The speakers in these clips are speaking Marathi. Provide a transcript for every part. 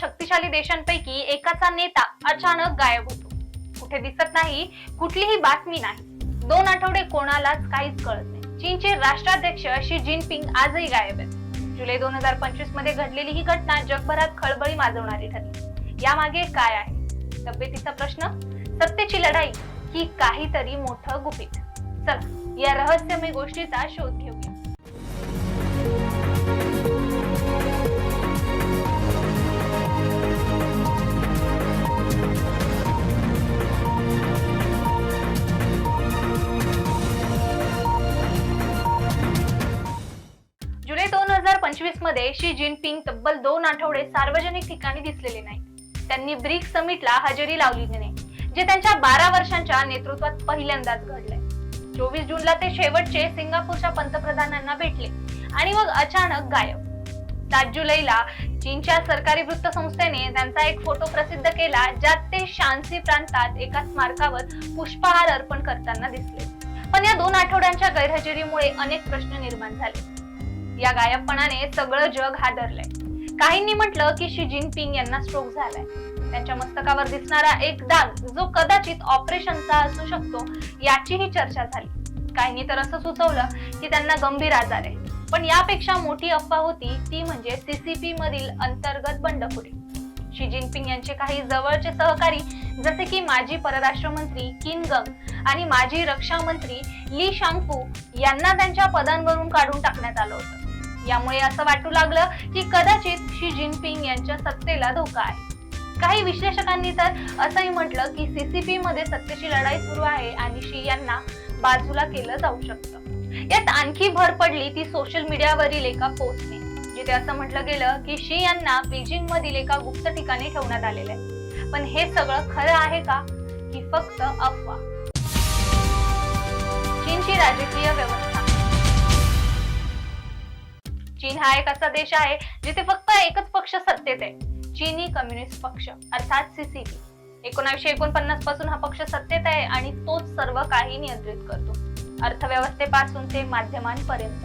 सात शक्तिशाली देशांपैकी एकाचा नेता अचानक गायब होतो. कुठे दिसत नाही कुठलीही बातमी नाही. दोन आठवडे कोणालाच काहीच कळत नाही. चीनचे राष्ट्राध्यक्ष शी जिनपिंग आजही गायब आहेत. जुलै दोन हजार पंचवीसमध्ये घडलेली ही घटना जगभरात खळबळी माजवणारी ठरली. यामागे काय आहे? तब्येतीचा प्रश्न? सत्तेची लढाई की काहीतरी मोठं गुपित. चला या रहस्यमय गोष्टीचा शोध घेऊया. मध्ये शी जिनपिंग तब्बल दोन आठवडे सार्वजनिक ठिकाणी दिसलेले नाहीत. त्यांनी ब्रिक समिटला हजेरी लावली नाही जे त्यांच्या बारा वर्षांच्या नेतृत्वात पहिल्यांदाच घडलंय. चोवीस जूनला ते शेवटचे सिंगापूरच्या पंतप्रधानांना भेटले आणि मग अचानक गायब. सात जुलैला चीनच्या सरकारी वृत्तसंस्थेने त्यांचा एक फोटो प्रसिद्ध केला ज्यात ते शांसी प्रांतात एका स्मारकावर पुष्पहार अर्पण करताना दिसले. पण या दोन आठवड्यांच्या गैरहजेरीमुळे अनेक प्रश्न निर्माण झाले. या गायबपणाने सगळं जग हादरलंय काहींनी म्हटलं की शी जिनपिंग यांना स्ट्रोक झालाय. त्यांच्या मस्तकावर दिसणारा एक दाग जो कदाचित ऑपरेशनचा असू शकतो याचीही चर्चा झाली. काहींनी तर असं सुचवलं की त्यांना गंभीर आजार आहे पण यापेक्षा मोठी अफवा होती ती म्हणजे सीसीपी मधील अंतर्गत बंडखोरी. शी जिनपिंग यांचे काही जवळचे सहकारी जसे की माजी परराष्ट्र मंत्री किन गंग आणि माजी रक्षा मंत्री ली शांगपू यांना त्यांच्या पदांवरून काढून टाकण्यात आलं होतं. यामुळे असं वाटू लागलं की कदाचित शी जिनपिंग यांच्या सत्तेला धोका आहे. काही विश्लेषकांनी तर असंही म्हटलं की सीसीपी मध्ये सत्तेची लढाई सुरू आहे आणि शी यांना बाजूला केलं जाऊ शकतं. यात आणखी भर पडली ती सोशल मीडियावरील एका पोस्टने जिथे असं म्हटलं गेलं की शी यांना बीजिंग मधील एका गुप्त ठिकाणी ठेवण्यात आलेलं आहे. पण हे सगळं खरं आहे का? की फक्त अफवा. चीनची राजकीय व्यवस्था चीन हा एक असा देश आहे जिथे फक्त एकच पक्ष सत्तेत आहे. चीनी कम्युनिस्ट पक्ष अर्थात सीसीपी एकोणीसशे एकोणपन्नासपासून हा पक्ष सत्तेत आहे आणि तोच सर्व काही नियंत्रित करतो. अर्थव्यवस्थेपासून ते माध्यमांपर्यंत.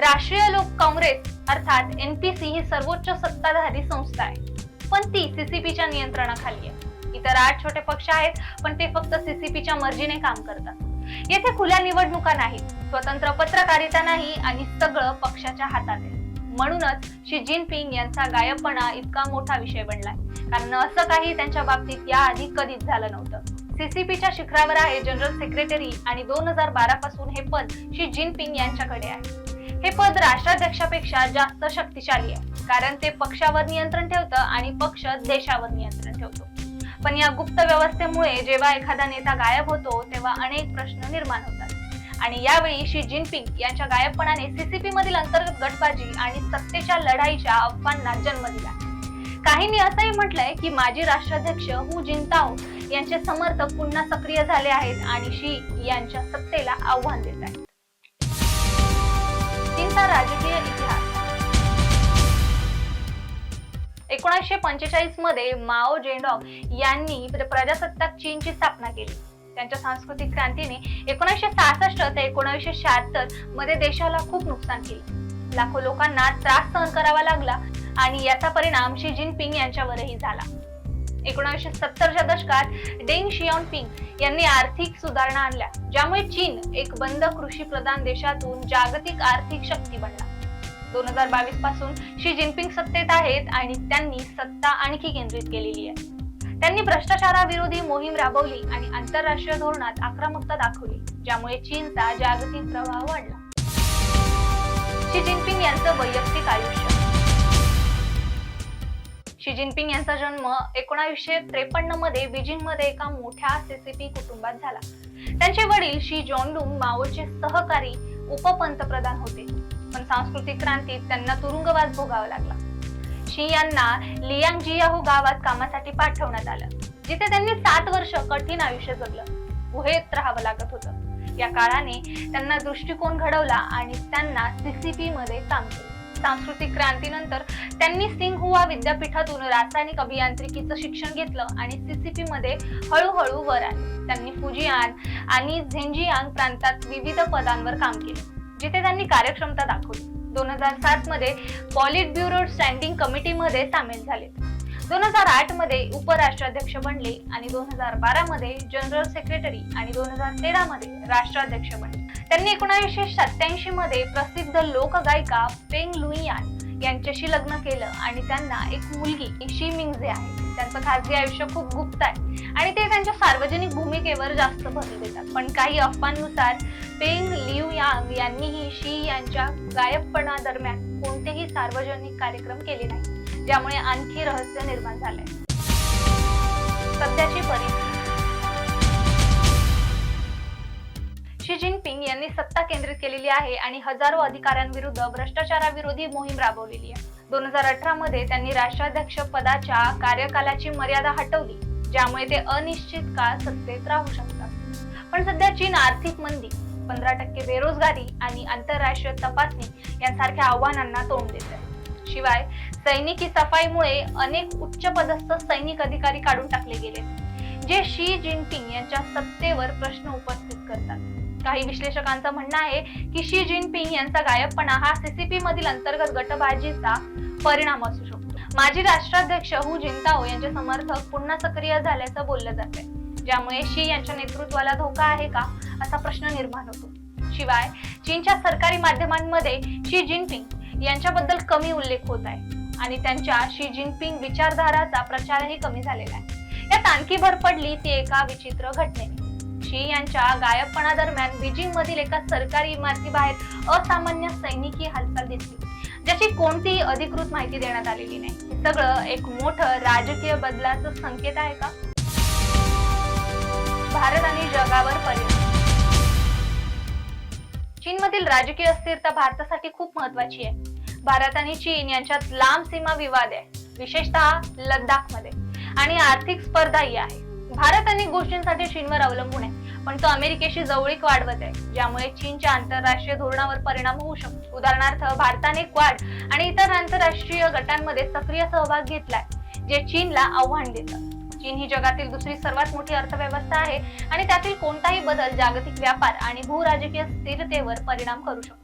राष्ट्रीय लोक काँग्रेस अर्थात एनपीसी ही सर्वोच्च सत्ताधारी संस्था आहे. पण ती सीसीपीच्या नियंत्रणाखाली आहे. इतर आठ छोटे पक्ष आहेत पण ते फक्त सीसीपीच्या मर्जीने काम करतात. येथे खुल्या निवडणुका नाहीत स्वतंत्र पत्रकारिता नाही आणि सगळं पक्षाच्या हातात आहे. म्हणूनच शी जिनपिंग यांचा गायबपणा इतका मोठा विषय बनलाय. कारण असं काही त्यांच्या बाबतीत याआधी कधीच झालं नव्हतं. सीसीपीच्या शिखरावर आहे जनरल सेक्रेटरी आणि दोन हजार बारा पासून हे पद शी जिनपिंग यांच्याकडे आहे. हे पद राष्ट्राध्यक्षापेक्षा जास्त शक्तिशाली आहे. कारण ते पक्षावर नियंत्रण ठेवतं आणि पक्ष देशावर नियंत्रण ठेवतो. पण या गुप्त व्यवस्थेमुळे जेव्हा एखादा नेता गायब होतो तेव्हा अनेक प्रश्न निर्माण होतात. आणि यावेळी शी जिनपिंग यांच्या गायबपणाने सीसीपी मधील अंतर्गत गटबाजी आणि सत्तेच्या लढाईच्या अफवांना जन्म दिला. काहींनी असंही म्हटलंय की माजी राष्ट्राध्यक्ष हु जिनताओ यांचे समर्थक पुन्हा सक्रिय झाले आहेत आणि शी यांच्या सत्तेला आव्हान देत आहेत. चीनचा राजकीय इतिहास. एकोणीसशे पंचेचाळीसमध्ये माओ जेंडॉग यांनी प्रजासत्ताक चीनची स्थापना केली. त्यांच्या सांस्कृतिक क्रांतीने एकोणीसशे सहासष्ट ते एकोणीसशे शहात्तरमध्ये देशाला खूप नुकसान केले. लाखो लोकांना त्रास सहन करावा लागला आणि याचा परिणाम शी जिनपिंग यांच्यावरही झाला. एकोणीसशे सत्तरच्या दशकात डेंग शियाओपिंग यांनी आर्थिक सुधारणा आणल्या ज्यामुळे चीन एक बंद कृषी प्रधान देशातून जागतिक आर्थिक शक्ती बनला. दोन हजार बावीसपासून शी जिनपिंग सत्तेत आहेत आणि त्यांनी सत्ता आणखी केंद्रित केलेली आहे. त्यांनी भ्रष्टाचाराविरोधी मोहीम राबवली आणि आंतरराष्ट्रीय धोरणात आक्रमकता दाखवली ज्यामुळे चीनचा जागतिक प्रभाव वाढला. शी जिनपिंग यांचं वैयक्तिक आयुष्य. शी जिनपिंग यांचा जन्म एकोणावीसशे त्रेपन्नमध्ये बीजिंगमध्ये एका मोठ्या सीसीपी कुटुंबात झाला. त्यांचे वडील शी जॉनलुंग माओचे सहकारी उपपंतप्रधान होते. पण सांस्कृतिक क्रांतीत त्यांना तुरुंगवास भोगावा लागला. शी यांना लियांगजियाहू गावात कामासाठी पाठवण्यात आलं जिथे त्यांनी सात वर्ष कठीण आयुष्य जगलं. गुहेत राहावं लागत होतं. या काळाने त्यांना दृष्टिकोन घडवला आणि त्यांना सीसीपी मध्ये काम केलं. सांस्कृतिक क्रांतीनंतर त्यांनी सिंगहुआ विद्यापीठातून रासायनिक अभियांत्रिकीचं शिक्षण घेतलं आणि सीसीपी मध्ये हळूहळू वर आले. त्यांनी फुजियान आणि झेंजियांग प्रांतात विविध पदांवर काम केले जिथे त्यांनी कार्यक्षमता दाखवली. दोन हजार सात मध्ये पॉलिट ब्युरो स्टँडिंग कमिटीमध्ये सामील झाले. दोन हजार आठमध्ये उपराष्ट्राध्यक्ष बनले आणि दोन हजार बारा मध्ये जनरल सेक्रेटरी आणि दोन हजार तेरा मध्ये राष्ट्राध्यक्ष बनले. त्यांनी एकोणीसशे सत्याऐंशी मध्ये प्रसिद्ध लोकगायिका पेंग लुईयान यांच्याशी लग्न केलं आणि त्यांना एक मुलगी शी मिंगजे आहे त्यांचं खासगी आयुष्य खूप गुप्त आहे आणि ते त्यांच्या सार्वजनिक भूमिकेवर जास्त भर देतात. पण काही अफवांनुसार पेंग लिव यांग यांनीही शी यांच्या गायबपणा दरम्यान कोणतेही सार्वजनिक कार्यक्रम केले नाही ज्यामुळे आणखी रहस्य निर्माण झालंय. सध्याची परिस्थिती शी जिनपिंग यांनी सत्ता केंद्रित केलेली आहे आणि हजारो अधिकाऱ्यांविरुद्ध भ्रष्टाचाराविरोधी मोहीम राबवलेली आहे. दोन हजार अठरा मध्ये त्यांनी राष्ट्राध्यक्ष पदाच्या कार्यकालाची मर्यादा हटवली ज्यामुळे ते अनिश्चित काळ सत्तेत राहू शकतात. पण सध्या चीन आर्थिक मंदी पंधरा टक्के बेरोजगारी आणि आंतरराष्ट्रीय तपासणी यांसारख्या आव्हानांना तोंड देत आहे. शिवाय सैनिकी सफाईमुळे अनेक उच्च पदस्थ सैनिक अधिकारी काढून टाकले गेले जे शी जिनपिंग यांच्या सत्तेवर प्रश्न उपस्थित करतात. काही विश्लेषकांचं म्हणणं आहे की शी जिनपिंग यांचा गायबपणा हा सीसीपी मधील अंतर्गत गटबाजीचा परिणाम असू शकतो. माजी राष्ट्राध्यक्ष हु जिंताओ यांचे समर्थक पुन्हा सक्रिय झाल्याचं बोललं जात आहे ज्यामुळे शी यांच्या नेतृत्वाला धोका आहे का असा प्रश्न निर्माण होतो. शिवाय चीनच्या सरकारी माध्यमांमध्ये शी जिनपिंग यांच्याबद्दल कमी उल्लेख होत आहे आणि त्यांच्या शी जिनपिंग विचारधाराचा प्रचारही कमी झालेला आहे. यात आणखी भर पडली ती एका विचित्र घटनेने. शी यांच्या गायबपणादरम्यान बीजिंगमधील बीजिंग मधील एका सरकारी इमारतीबाहेर असामान्य सैनिकी हालचाल दिसली ज्याची कोणतीही अधिकृत माहिती देण्यात आलेली नाही. हे सगळं एक मोठं राजकीय बदलाचं संकेत आहे का? भारत आणि जगावर परिणाम. चीनमधील राजकीय अस्थिरता भारतासाठी खूप महत्वाची आहे. भारत आणि चीन यांच्यात लांब सीमा विवाद आहे विशेषतः लद्दाखमध्ये. मध्ये आणि आर्थिक स्पर्धाही आहे. भारत अनेक गोष्टींसाठी चीनवर अवलंबून आहे पण तो अमेरिकेशी जवळीक वाढवत आहे. ज्यामुळे चीनच्या आंतरराष्ट्रीय धोरणावर परिणाम होऊ शकतो. उदाहरणार्थ भारताने क्वाड आणि इतर आंतरराष्ट्रीय गटांमध्ये सक्रिय सहभाग घेतलाय जे चीनला आव्हान देतं. चीन ही जगातील दुसरी सर्वात मोठी अर्थव्यवस्था आहे आणि त्यातील कोणताही बदल जागतिक व्यापार आणि भूराजकीय स्थिरतेवर परिणाम करू शकतो.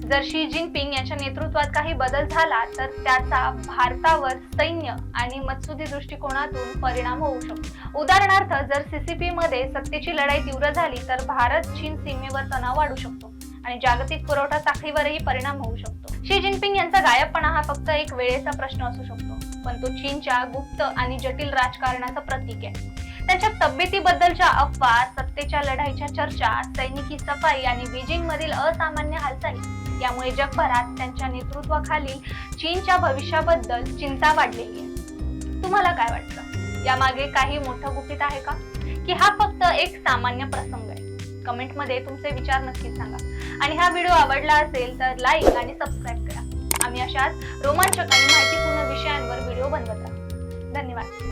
जर शी जिनपिंग यांच्या नेतृत्वात काही बदल झाला तर त्याचा भारतावर सैन्य आणि मत्सुदी दृष्टिकोनातून परिणाम होऊ शकतो. उदाहरणार्थ जर सीसीपी मध्ये सत्तेची लढाई तीव्र झाली तर भारत चीन सीमेवर तणाव वाढू शकतो आणि जागतिक पुरवठा साखळीवरही परिणाम होऊ शकतो. शी जिनपिंग यांचा गायबपणा हा फक्त एक वेळेचा प्रश्न असू शकतो पण तो चीनच्या गुप्त आणि जटिल राजकारणाचं प्रतीक आहे. त्यांच्या तब्येतीबद्दलच्या अफवा सत्तेच्या लढाईच्या चर्चा सैनिकी सफाई आणि बीजिंग मधील असामान्य हालचाली यामुळे जगभरात त्यांच्या नेतृत्वाखालील चीनच्या भविष्याबद्दल चिंता वाढलेली आहे. तुम्हाला काय वाटतं? यामागे काही मोठं गुपित आहे का? की हा फक्त एक सामान्य प्रसंग आहे? कमेंटमध्ये तुमचे विचार नक्कीच सांगा. आणि हा व्हिडिओ आवडला असेल तर लाईक आणि सबस्क्राईब करा. आम्ही अशाच रोमांचक आणि माहितीपूर्ण विषयांवर व्हिडिओ बनवत राहू धन्यवाद.